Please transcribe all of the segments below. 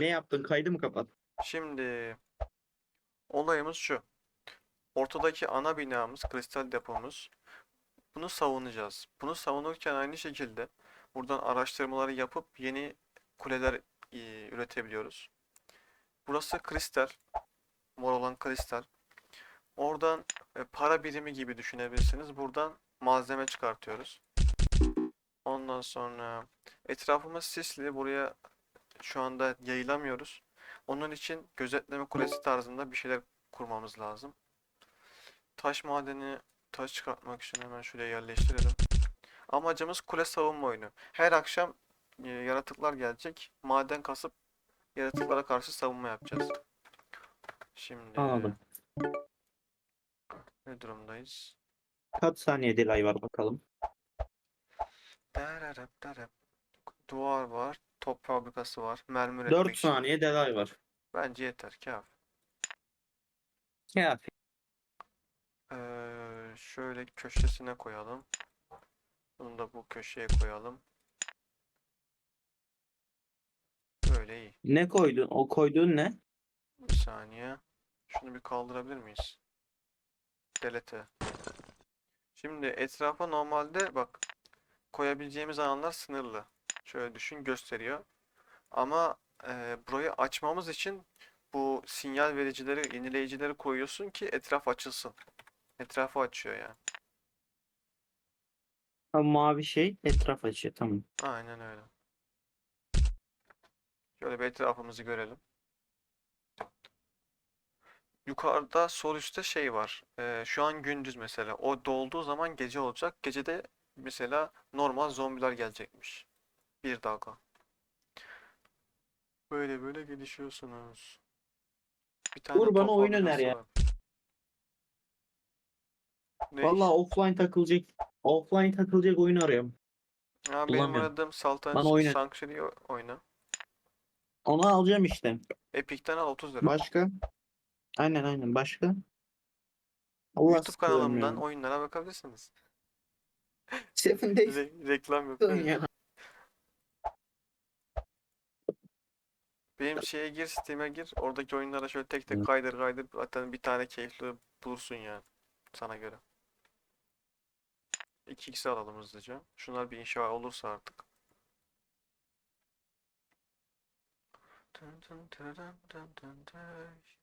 Ne yaptın? Kaydı mı kapat? Şimdi olayımız şu. Ortadaki ana binamız, kristal depomuz. Bunu savunacağız. Bunu savunurken aynı şekilde buradan araştırmaları yapıp yeni kuleler e, üretebiliyoruz. Burası kristal. Mor olan kristal. Oradan e, para birimi gibi düşünebilirsiniz. Buradan malzeme çıkartıyoruz. Ondan sonra etrafımız sisli. Buraya şu anda yayılamıyoruz. Onun için gözetleme kulesi tarzında bir şeyler kurmamız lazım. Taş madeni, taş çıkartmak için hemen şuraya yerleştirelim. Amacımız kule savunma oyunu. Her akşam e, yaratıklar gelecek. Maden kasıp yaratıklara karşı savunma yapacağız. Şimdi Anladım. ne durumdayız? Kaç saniye delay var bakalım. Dararap darap. Duvar var, top fabrikası var, mermi 4 üretmek için. saniye delay var. Bence yeter kafi. Kafi. Ee, şöyle köşesine koyalım. Bunu da bu köşeye koyalım. Böyle iyi. Ne koydun? O koyduğun ne? Bir saniye. Şunu bir kaldırabilir miyiz? Delete. Şimdi etrafa normalde bak koyabileceğimiz alanlar sınırlı. Şöyle düşün gösteriyor. Ama e, burayı açmamız için bu sinyal vericileri, yenileyicileri koyuyorsun ki etraf açılsın. Etrafı açıyor yani. Ha, mavi şey etraf açıyor. Tamam. Aynen öyle. Şöyle bir etrafımızı görelim. Yukarıda sol üstte şey var. Ee, şu an gündüz mesela. O dolduğu zaman gece olacak. Gecede mesela normal zombiler gelecekmiş. Bir dalga. Böyle böyle gelişiyorsunuz. Bir tane Uğur, bana top oyun öner fabrikası ya. var. Ne? Vallahi offline takılacak. Offline takılacak oyun arıyorum. Ha, benim bulamıyorum. aradığım Sultan Bana oyun- Sanctuary oyna. Onu alacağım işte. Epic'ten al 30 lira. Başka? Aynen aynen. Başka? Allah YouTube kanalımdan ya. oyunlara bakabilirsiniz. Seven Days Re- reklam yok. ya. Benim şeye gir, Steam'e gir. Oradaki oyunlara şöyle tek tek kaydır kaydır. Zaten bir tane keyifli bulursun yani. Sana göre. 2x alalım hızlıca. Şunlar bir inşa olursa artık. Dın dın dırırın dın dın dıy.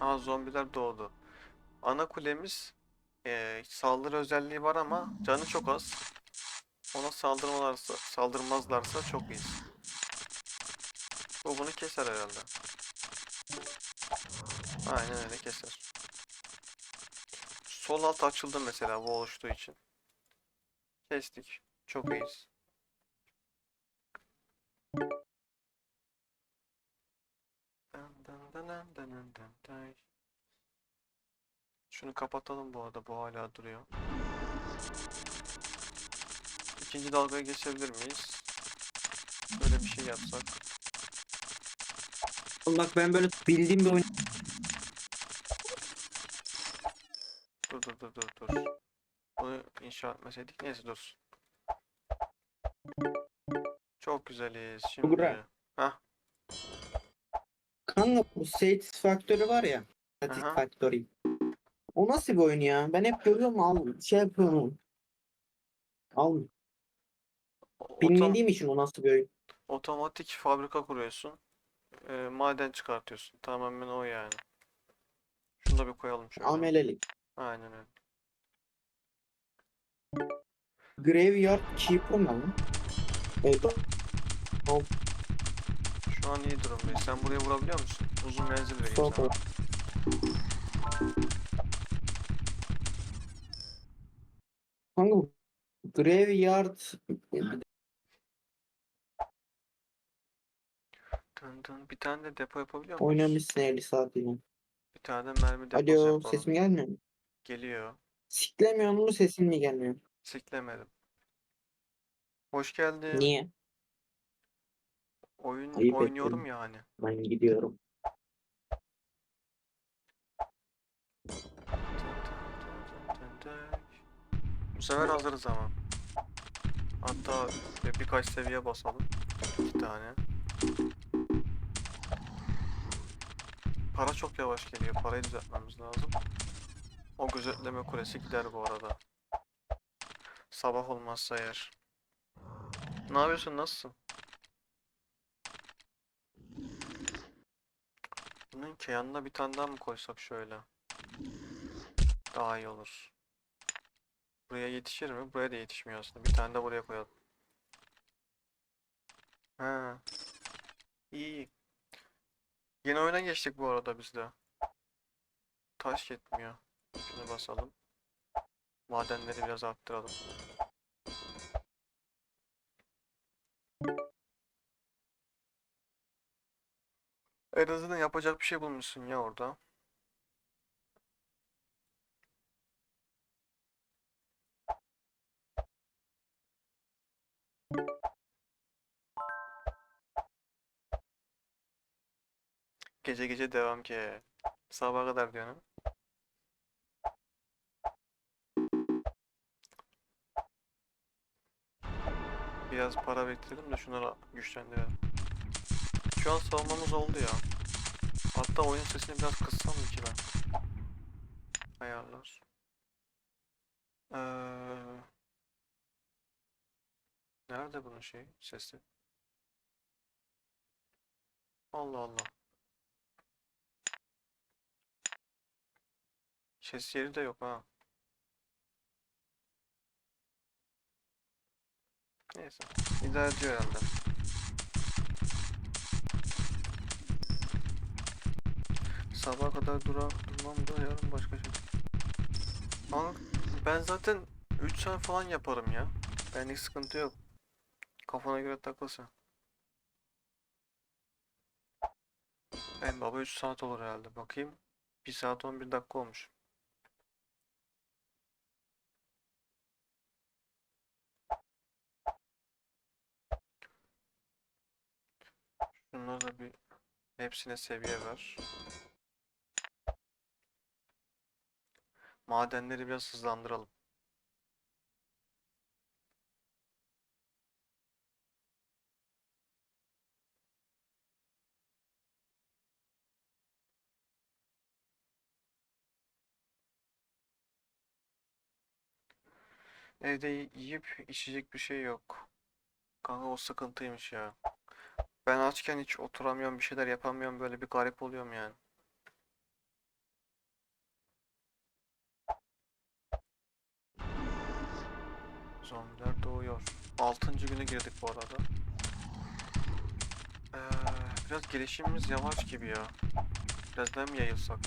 Aa zombiler doğdu. Ana kulemiz eee, saldırı özelliği var ama canı çok az. Ona saldırmalarsa, saldırmazlarsa çok iyi. Bu bunu keser herhalde. Aynen öyle keser. Sol alt açıldı mesela bu oluştuğu için. Kestik. Çok iyiyiz. Dın dın dın dın dın dın dın. Şunu kapatalım bu arada bu hala duruyor. İkinci dalgaya geçebilir miyiz? Böyle bir şey yapsak. Bak ben böyle bildiğim bir oyun Dur dur dur dur dur. Bunu inşa etmeseydik neyse dur. Çok güzeliz şimdi. Buğra. Kanka bu Satisfactory var ya. Satisfactory. O nasıl bir oyun ya? Ben hep görüyorum al şey yapıyorum. Al bilmediğim için o nasıl bir oyun. otomatik fabrika kuruyorsun. Ee, maden çıkartıyorsun. Tamamen o yani. Şunu da bir koyalım şöyle. Amelelik. Aynen öyle. Graveyard Keeper ne lan? Evet. Şu an iyi durumdayız. Sen buraya vurabiliyor musun? Uzun menzil vereyim sana. Kanka bu Graveyard Dın dın. Bir tane de depo yapabiliyor muyuz? oynamışsın 50 saat yine. Bir tane de mermi deposu Alo yapalım. sesim gelmiyor mu? Geliyor. Siklemiyor mu sesin mi gelmiyor? Siklemedim. Hoş geldin. Niye? Oyun Ayıp oynuyorum yani. Ben gidiyorum. Bu sefer hazırız ama. Hatta bir- birkaç seviye basalım. İki tane. Para çok yavaş geliyor. Parayı düzeltmemiz lazım. O gözetleme kulesi gider bu arada. Sabah olmazsa eğer. Ne yapıyorsun? Nasılsın? Bunun ki bir tane daha mı koysak şöyle? Daha iyi olur. Buraya yetişir mi? Buraya da yetişmiyor aslında. Bir tane de buraya koyalım. Ha. İyi. Yeni oyuna geçtik bu arada biz de. Taş yetmiyor. Şunu basalım. Madenleri biraz arttıralım. En azından yapacak bir şey bulmuşsun ya orada. Gece gece devam ki. Sabaha kadar diyorsun. ha? Biraz para biriktirelim de şunları güçlendirelim. Şu an savunmamız oldu ya. Hatta oyun sesini biraz kıssam mı ki ben? Ayarlar. Ee, nerede bunun şey sesi? Allah Allah. Ses yeri de yok ha. Neyse. İdare ediyor herhalde. Sabaha kadar dura, durmam da yarın başka şey. Ama ben zaten 3 saat falan yaparım ya. Benlik sıkıntı yok. Kafana göre takılsın. En baba 3 saat olur herhalde. Bakayım. 1 saat 11 dakika olmuş. Şunları da bir hepsine seviye ver. Madenleri biraz hızlandıralım. Evde yiyip içecek bir şey yok. Kanka o sıkıntıymış ya. Ben açken hiç oturamıyorum, bir şeyler yapamıyorum, böyle bir garip oluyorum yani. Zombiler doğuyor. Altıncı güne girdik bu arada. Ee, biraz gelişimimiz yavaş gibi ya. Biraz daha mı yayılsak?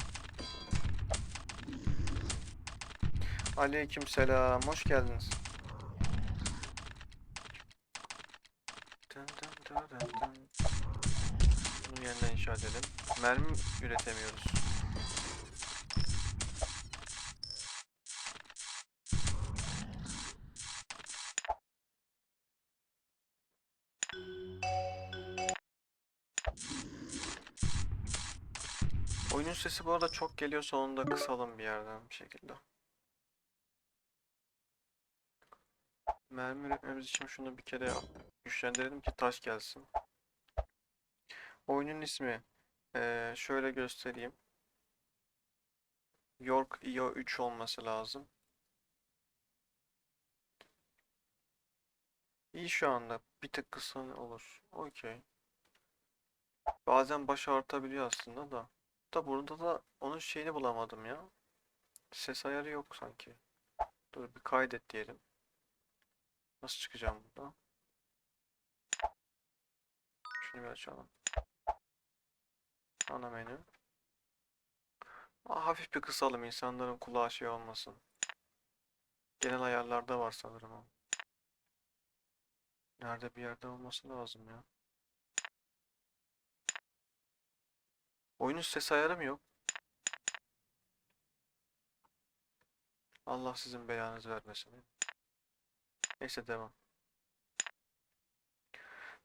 Aleyküm selam, hoş geldiniz. Dın dın dın dın dın. Bunu yeniden inşa edelim. Mermi üretemiyoruz. Oyunun sesi bu arada çok geliyorsa onu da kısalım bir yerden bir şekilde. Mermi üretmemiz için şunu bir kere güçlendirelim ki taş gelsin. Oyunun ismi eee, şöyle göstereyim. York IO 3 olması lazım. İyi şu anda. Bir tık kısa olur. Okey. Bazen baş artabiliyor aslında da. Da burada da onun şeyini bulamadım ya. Ses ayarı yok sanki. Dur bir kaydet diyelim. Nasıl çıkacağım buradan? Şunu bir açalım. Ana menü. Aa, hafif bir kısalım insanların kulağı şey olmasın. Genel ayarlarda var sanırım o. Nerede bir yerde olması lazım ya. Oyunun ses ayarı mı yok? Allah sizin belanızı vermesin. Neyse devam.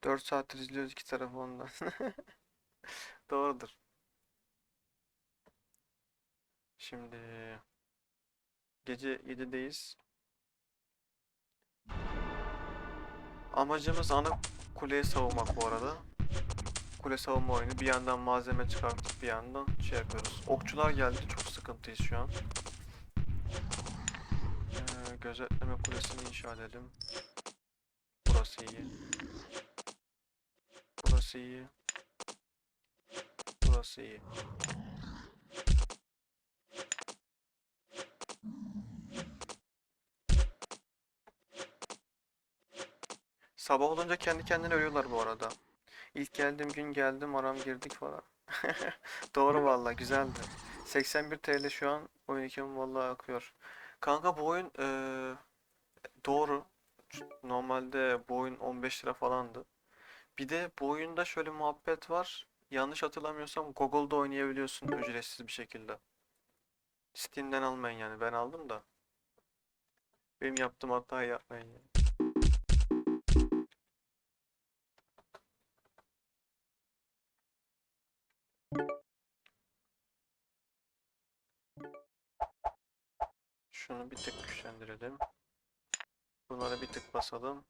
4 saattir izliyoruz iki tarafı ondan. Doğrudur. Şimdi gece 7'deyiz. Amacımız ana kuleyi savunmak bu arada. Kule savunma oyunu. Bir yandan malzeme çıkartıp bir yandan şey yapıyoruz. Okçular geldi. Çok sıkıntıyız şu an. Ee, gözetleme kulesini inşa edelim. Burası iyi. Burası iyi. Burası. Sabah olunca kendi kendine ölüyorlar bu arada. İlk geldiğim gün geldim aram girdik falan. Doğru valla güzeldi. 81 TL şu an oyun için valla akıyor. Kanka bu oyun eee, doğru. Normalde bu oyun 15 lira falandı. Bir de bu oyunda şöyle muhabbet var. Yanlış hatırlamıyorsam Google'da oynayabiliyorsun ücretsiz bir şekilde. Steam'den almayın yani ben aldım da. Benim yaptığım hatayı yapmayın yani. Şunu bir tık güçlendirelim. Bunlara bir tık basalım.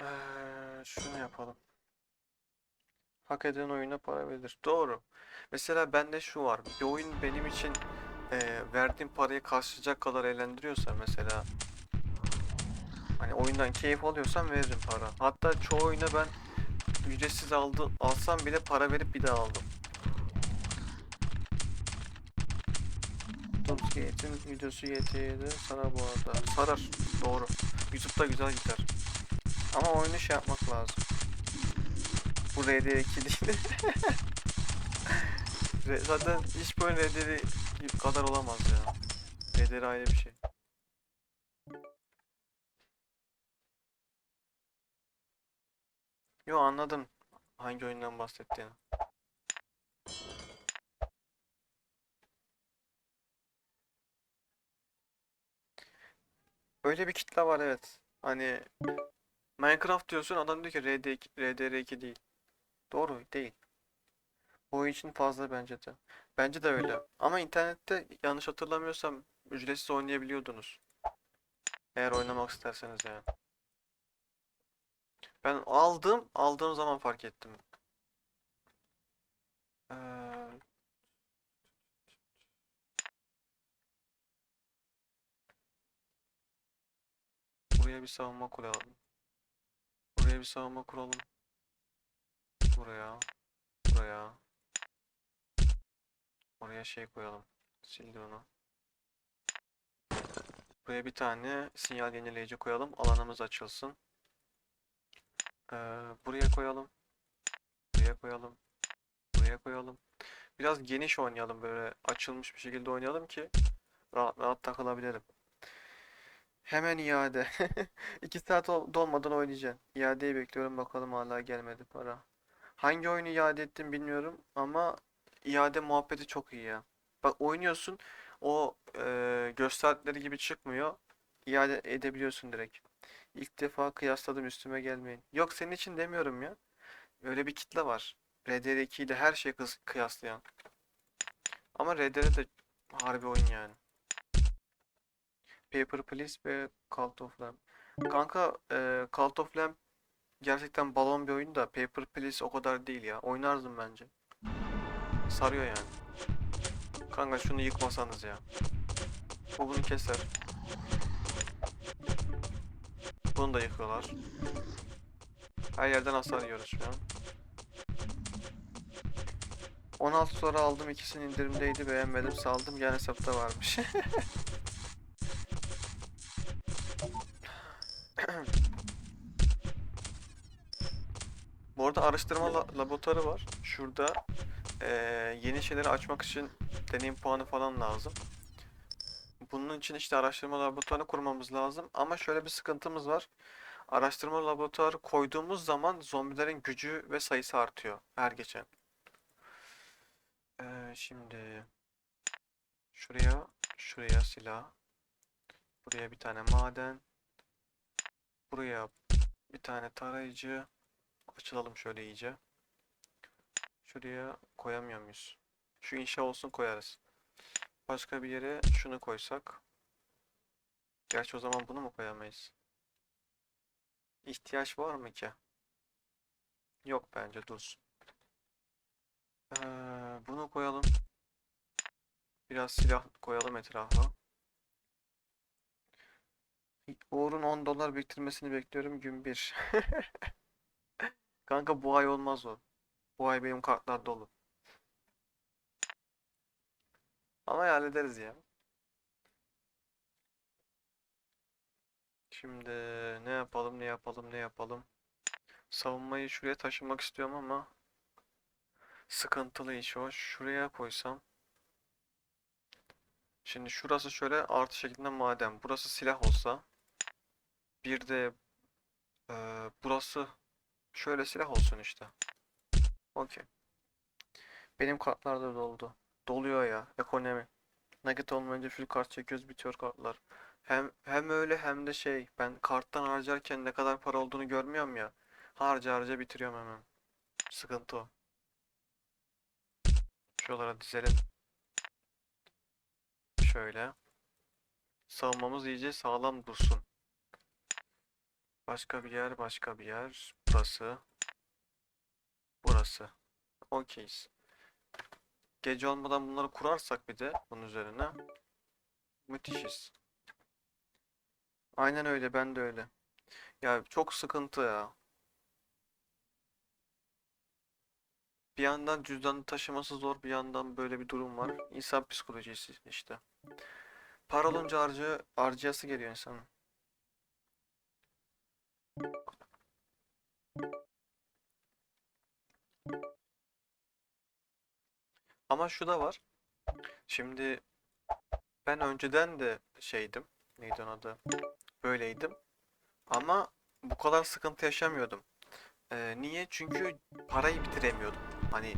Ee, şunu yapalım. Hak eden oyuna para verilir. Doğru. Mesela bende şu var. Bir oyun benim için e, verdiğim parayı karşılayacak kadar eğlendiriyorsa mesela hani oyundan keyif alıyorsam veririm para. Hatta çoğu oyuna ben ücretsiz aldı, alsam bile para verip bir daha aldım. Doomsgate'in videosu YT'de sarar bu arada. Sarar. Doğru. YouTube'da güzel gider. Ama oyunu şey yapmak lazım. Bu RDR2 değil. Zaten hiç oyun RDR gibi kadar olamaz ya. RDR ayrı bir şey. Yo anladım hangi oyundan bahsettiğini. Öyle bir kitle var evet. Hani Minecraft diyorsun adam diyor ki RD2, RDR2 değil. Doğru değil. Bu oyun için fazla bence de. Bence de öyle. Ama internette yanlış hatırlamıyorsam ücretsiz oynayabiliyordunuz. Eğer oynamak isterseniz yani. Ben aldım, aldığım zaman fark ettim. Ee, buraya bir savunma kuralım. Buraya bir savunma kuralım. Buraya, buraya. Oraya şey koyalım. Sildi onu. Buraya bir tane sinyal yenileyici koyalım. Alanımız açılsın. Ee, buraya koyalım. Buraya koyalım. Buraya koyalım. Biraz geniş oynayalım böyle açılmış bir şekilde oynayalım ki rahat rahat takılabilirim. Hemen iade. 2 saat ol- dolmadan oynayacağım. İadeyi bekliyorum bakalım hala gelmedi para. Hangi oyunu iade ettim bilmiyorum ama iade muhabbeti çok iyi ya. Bak oynuyorsun o e, gösterdikleri gibi çıkmıyor. İade edebiliyorsun direkt. İlk defa kıyasladım üstüme gelmeyin. Yok senin için demiyorum ya. Öyle bir kitle var. RDR2 ile her şeyi kıyaslayan. Ama RDR de harbi oyun yani. Paper Please ve Cult of Lamb. Kanka e, Cult of Lamb gerçekten balon bir oyun da Paper Please o kadar değil ya. Oynardım bence. Sarıyor yani. Kanka şunu yıkmasanız ya. Bu bunu keser. Bunu da yıkıyorlar. Her yerden hasar yiyoruz şu an. 16 sonra aldım ikisinin indirimdeydi beğenmedim saldım yan hesapta varmış. araştırma la- laboratuvarı var. Şurada eee, yeni şeyleri açmak için deneyim puanı falan lazım. Bunun için işte araştırma laboratuvarı kurmamız lazım. Ama şöyle bir sıkıntımız var. Araştırma laboratuvarı koyduğumuz zaman zombilerin gücü ve sayısı artıyor her geçen. Eee, şimdi şuraya şuraya silah. Buraya bir tane maden. Buraya bir tane tarayıcı. Açılalım şöyle iyice. Şuraya koyamıyor muyuz? Şu inşa olsun koyarız. Başka bir yere şunu koysak. Gerçi o zaman bunu mu koyamayız? ihtiyaç var mı ki? Yok bence dursun. Ee, bunu koyalım. Biraz silah koyalım etrafa. Uğur'un 10 dolar biriktirmesini bekliyorum gün 1. Kanka bu ay olmaz o. Bu ay benim kartlar dolu. Ama hallederiz ya. Şimdi ne yapalım ne yapalım ne yapalım. Savunmayı şuraya taşımak istiyorum ama sıkıntılı iş o. Şuraya koysam. Şimdi şurası şöyle artı şeklinde maden. Burası silah olsa. Bir de eee, burası şöyle silah olsun işte. Okey. Benim kartlar da doldu. Doluyor ya ekonomi. Nakit olmayınca full kart çekiyoruz bitiyor kartlar. Hem hem öyle hem de şey ben karttan harcarken ne kadar para olduğunu görmüyorum ya. Harca harca bitiriyorum hemen. Sıkıntı o. Şuralara dizelim. Şöyle. Savunmamız iyice sağlam dursun. Başka bir yer, başka bir yer. Burası. Burası. Okeyiz. Gece olmadan bunları kurarsak bir de bunun üzerine müthişiz. Aynen öyle, ben de öyle. Ya çok sıkıntı ya. Bir yandan cüzdanı taşıması zor, bir yandan böyle bir durum var. İnsan psikolojisi işte. Para olunca harcı, harcayası geliyor insanın. Ama şu da var. Şimdi ben önceden de şeydim. Neydi onun adı? Böyleydim. Ama bu kadar sıkıntı yaşamıyordum. Ee, niye? Çünkü parayı bitiremiyordum. Hani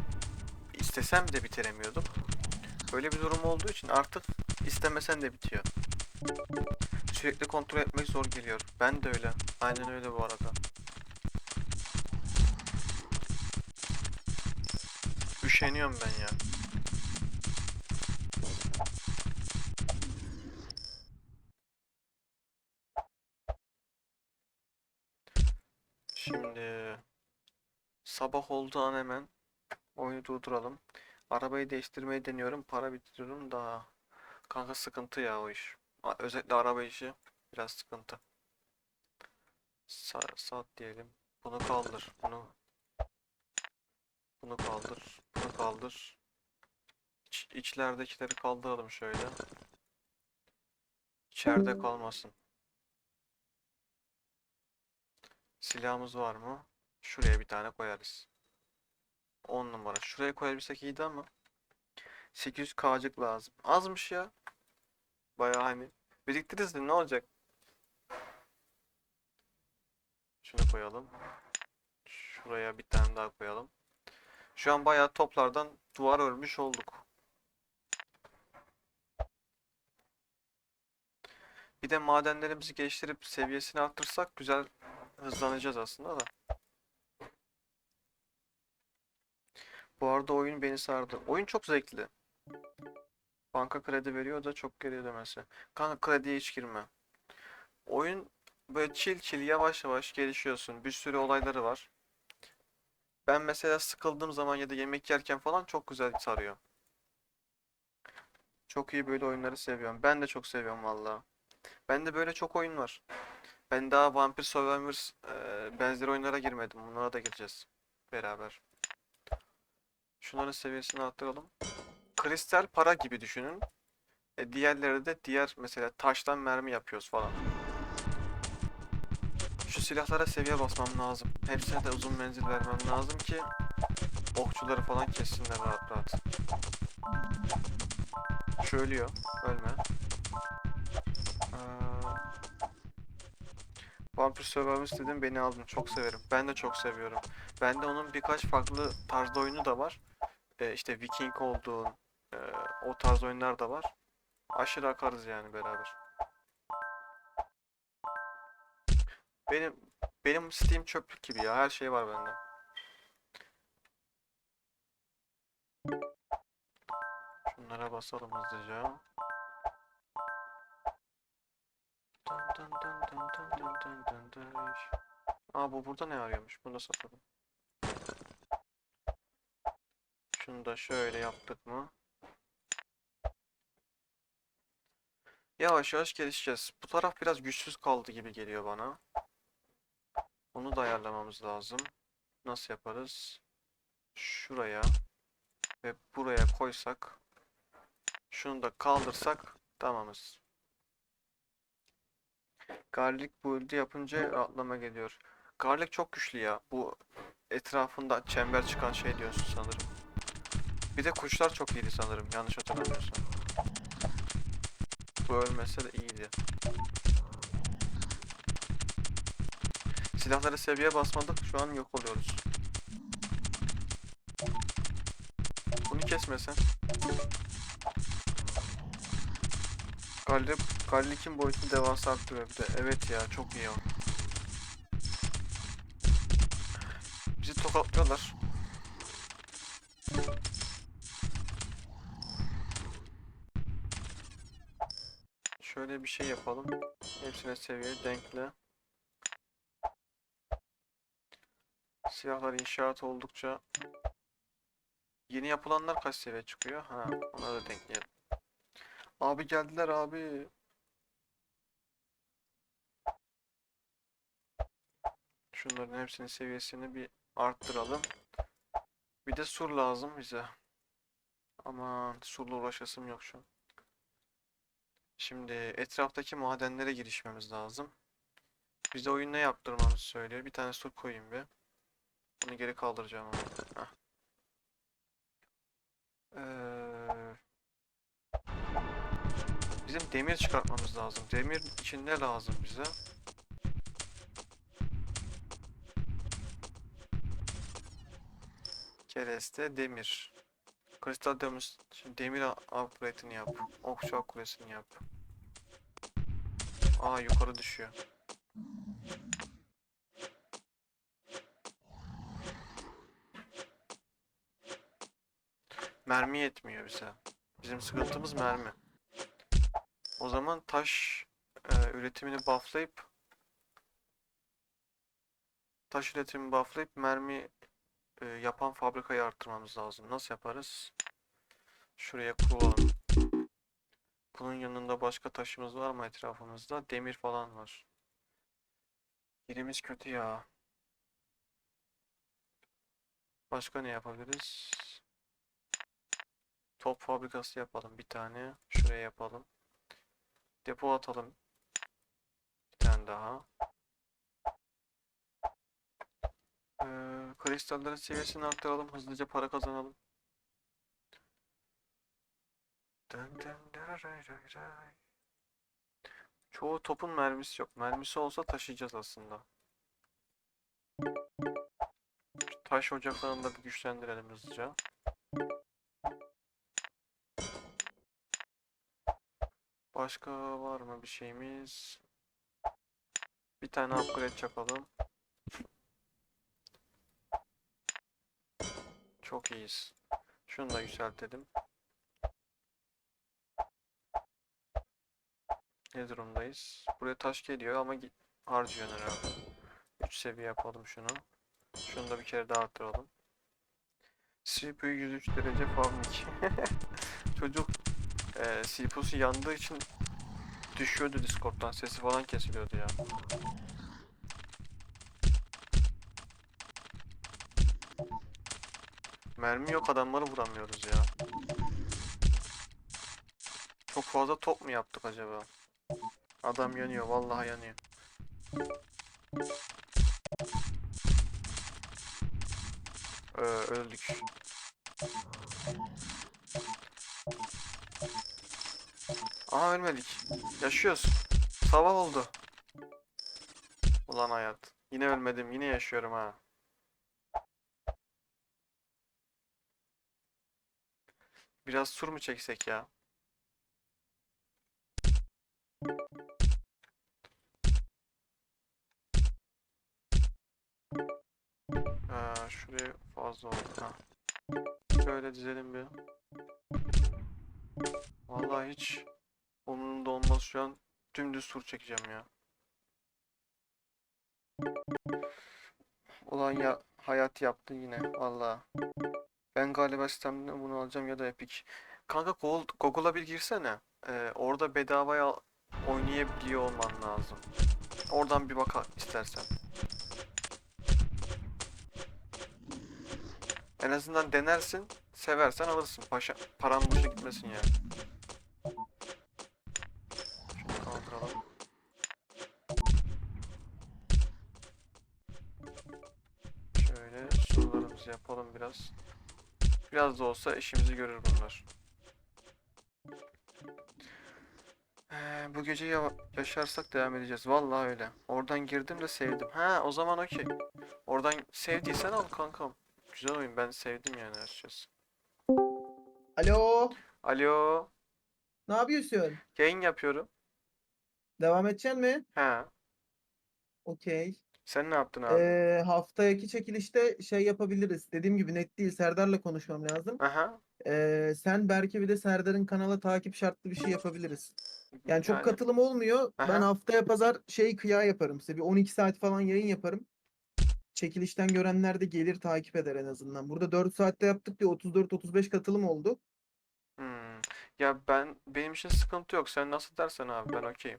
istesem de bitiremiyordum. Böyle bir durum olduğu için artık istemesen de bitiyor. Sürekli kontrol etmek zor geliyor. Ben de öyle. Aynen öyle bu arada. Üşeniyorum ben ya. Şimdi sabah olduğu an hemen oyunu durduralım. Arabayı değiştirmeyi deniyorum. Para bitiriyorum da kanka sıkıntı ya o iş. Özellikle araba işi biraz sıkıntı. Sa saat diyelim. Bunu kaldır. Bunu bunu kaldır. Bunu kaldır. İç, içleridekileri kaldıralım şöyle. İçeride kalmasın. Silahımız var mı? Şuraya bir tane koyarız. 10 numara. Şuraya koyabilsek iyiydi ama 800 kcık lazım. Azmış ya. Bayağı hani biriktiririz de ne olacak? Şunu koyalım. Şuraya bir tane daha koyalım. Şu an bayağı toplardan duvar örmüş olduk. Bir de madenlerimizi geliştirip seviyesini arttırsak güzel hızlanacağız aslında da. Bu arada oyun beni sardı. Oyun çok zevkli. Banka kredi veriyor da çok geri ödemesi. Kanka krediye hiç girme. Oyun böyle chill chill yavaş yavaş gelişiyorsun. Bir sürü olayları var. Ben mesela sıkıldığım zaman ya da yemek yerken falan çok güzel sarıyor. Çok iyi böyle oyunları seviyorum. Ben de çok seviyorum valla. Bende böyle çok oyun var. Ben daha Vampire Survivors e, benzeri oyunlara girmedim. Bunlara da gireceğiz beraber. Şunların seviyesini arttıralım. Kristal para gibi düşünün. E, diğerleri de diğer mesela taştan mermi yapıyoruz falan. Şu silahlara seviye basmam lazım. Hepsine de uzun menzil vermem lazım ki okçuları falan kessinler rahat rahat. Şu ölüyor. Ölme. Ee, Vampire Survivors dedim beni aldın. Çok severim. Ben de çok seviyorum. Bende onun birkaç farklı tarzda oyunu da var. Ee, işte Viking olduğun e, o tarz oyunlar da var. Aşırı akarız yani beraber. Benim benim Steam çöplük gibi ya. Her şey var bende. Şunlara basalım hızlıca. Dın. Aa bu burada ne arıyormuş? Bunu da satalım. Şunu da şöyle yaptık mı? Yavaş yavaş gelişeceğiz. Bu taraf biraz güçsüz kaldı gibi geliyor bana. Onu da ayarlamamız lazım. Nasıl yaparız? Şuraya ve buraya koysak şunu da kaldırsak tamamız. Garlic build'i yapınca rahatlama geliyor. Garlic çok güçlü ya. Bu etrafında çember çıkan şey diyorsun sanırım. Bir de kuşlar çok iyiydi sanırım. Yanlış hatırlamıyorsam. Bu ölmese de iyiydi. Silahları seviye basmadık. Şu an yok oluyoruz. Bunu kesmesen. Galip, Gallik'in boyutunu devasa arttırıyor bir de. Evet ya çok iyi o. Bizi tokatlıyorlar. Bir şey yapalım. Hepsine seviye denkle. Silahlar inşaat oldukça yeni yapılanlar kaç seviye çıkıyor? Ha, ona da denkleyelim. Abi geldiler abi. Şunların hepsinin seviyesini bir arttıralım. Bir de sur lazım bize. Aman surla uğraşasım yok şu an. Şimdi etraftaki madenlere girişmemiz lazım. Bize oyun ne yaptırmamızı söylüyor. Bir tane sur koyayım bir. Bunu geri kaldıracağım. Ee, bizim demir çıkartmamız lazım. Demir için ne lazım bize? Kereste demir. Kristal demir, demir upgrade'ini yap. Okçu kulesini yap. Aa yukarı düşüyor. Mermi yetmiyor bize. Bizim sıkıntımız mermi. O zaman taş e, üretimini bufflayıp taş üretimini bufflayıp mermi e, yapan fabrikayı arttırmamız lazım. Nasıl yaparız? Şuraya kuralım. Bunun yanında başka taşımız var mı etrafımızda? Demir falan var. Yerimiz kötü ya. Başka ne yapabiliriz? Top fabrikası yapalım bir tane. Şuraya yapalım. Depo atalım. Bir tane daha. Ee, kristallerin seviyesini arttıralım. Hızlıca para kazanalım. Çoğu topun mermisi yok. Mermisi olsa taşıyacağız aslında. Taş ocaklarını da bir güçlendirelim hızlıca. Başka var mı bir şeyimiz? Bir tane upgrade yapalım. Çok iyiyiz. Şunu da yükseltelim. Ne durumdayız? Buraya taş geliyor ama harcıyor herhalde. 3 seviye yapalım şunu. Şunu da bir kere daha arttıralım. CPU 103 derece farming. Çocuk e, CPU'su yandığı için düşüyordu Discord'dan. Sesi falan kesiliyordu ya. Mermi yok adamları vuramıyoruz ya. Çok fazla top mu yaptık acaba? Adam yanıyor, vallahi yanıyor. Ee, öldük. Aha ölmedik. Yaşıyoruz. Sabah oldu. Ulan hayat. Yine ölmedim, yine yaşıyorum ha. Biraz sur mu çeksek ya? Aa, şuraya fazla oldu. Ha. Şöyle dizelim bir. Vallahi hiç umurumda olmaz şu an. Dümdüz sur çekeceğim ya. Ulan ya hayat yaptı yine valla. Ben galiba sistemden bunu alacağım ya da Epic. Kanka Google- Google'a bir girsene. Ee, orada bedavaya oynayabiliyor olman lazım. Oradan bir bak istersen. En azından denersin. Seversen alırsın. Paşa, paran boşa gitmesin yani. Biraz da olsa işimizi görür bunlar. Ee, bu gece ya- yaşarsak devam edeceğiz. Vallahi öyle. Oradan girdim de sevdim. Ha o zaman okey. Oradan sevdiysen al kankam. Güzel oyun. Ben sevdim yani açıkçası. Alo. Alo. Ne yapıyorsun? Yayın yapıyorum. Devam edeceksin mi? Ha. Okey. Sen ne yaptın abi? Ee, haftaki çekilişte şey yapabiliriz. Dediğim gibi net değil. Serdar'la konuşmam lazım. Aha. Ee, sen Berke bir de Serdar'ın kanala takip şartlı bir şey yapabiliriz. Yani çok Yani- katılım olmuyor. Ben Aha. haftaya pazar şey kıya yaparım size. Bir 12 saat falan yayın yaparım. Çekilişten görenler de gelir takip eder en azından. Burada 4 saatte yaptık diye 34-35 katılım oldu. Hmm. Ya ben benim için sıkıntı yok. Sen nasıl dersen abi ben okeyim.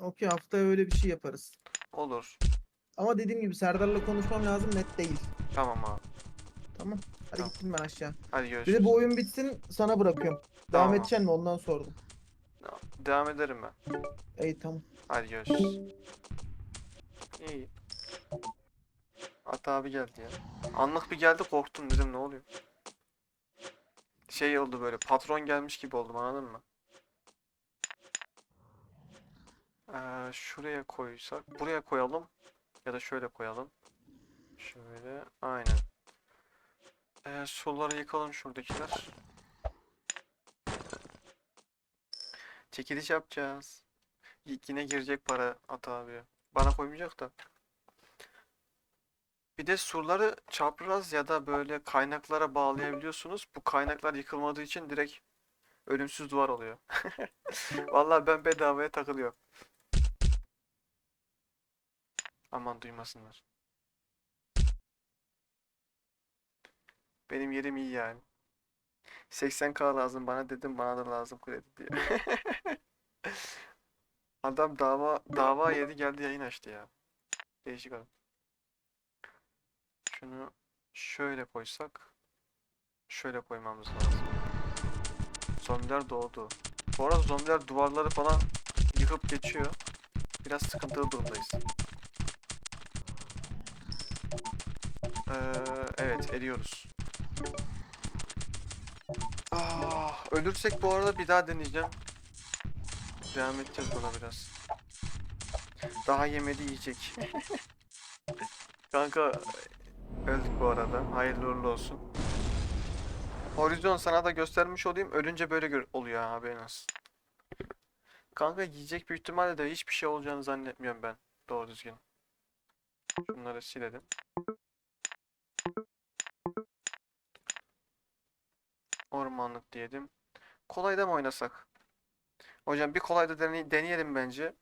Okey haftaya öyle bir şey yaparız. Olur. Ama dediğim gibi Serdar'la konuşmam lazım net değil. Tamam abi. Tamam. Hadi Tamam. gittim ben aşağı. Hadi Bir görüşürüz. de bu oyun bitsin sana bırakıyorum. Devam Tamam. edeceksin mi ondan sordum. Devam ederim ben. İyi tamam. Hadi görüşürüz. İyi. Ata abi geldi ya. Anlık bir geldi korktum dedim ne oluyor? Şey oldu böyle patron gelmiş gibi oldum anladın mı? Ee, şuraya koysak buraya koyalım ya da şöyle koyalım. Şöyle aynen. Ee, suları yıkalım şuradakiler. Çekiliş yapacağız. Yine girecek para Ata abi. Bana koymayacak da. Bir de surları çapraz ya da böyle kaynaklara bağlayabiliyorsunuz. Bu kaynaklar yıkılmadığı için direkt ölümsüz duvar oluyor. Vallahi ben bedavaya takılıyorum. Aman duymasınlar. Benim yerim iyi yani. 80k lazım bana dedim bana da lazım kredi diye. Adam dava dava yedi geldi yayın açtı ya. Değişik adam. Şunu şöyle koysak şöyle koymamız lazım. Zombiler doğdu. Bu arada zombiler duvarları falan yıkıp geçiyor. Biraz sıkıntılı durumdayız. Ee, evet eriyoruz. Ah, ölürsek bu arada bir daha deneyeceğim. Devam edeceğiz buna biraz. Daha yemedi yiyecek. Kanka öldük bu arada. Hayırlı uğurlu olsun. Horizon sana da göstermiş olayım. Ölünce böyle oluyor ha, haberin olsun. Kanka yiyecek büyük ihtimalle de hiçbir şey olacağını zannetmiyorum ben. Doğru düzgün. Şunları silelim. Ormanlık diyelim. Kolayda mı oynasak? Hocam bir kolayda deney- deneyelim bence.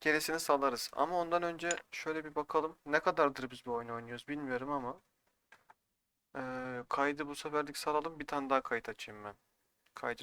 Gerisini salarız. Ama ondan önce şöyle bir bakalım. Ne kadardır biz bu oyunu oynuyoruz bilmiyorum ama. Ee, kaydı bu seferlik salalım. Bir tane daha kayıt açayım ben. Kaydı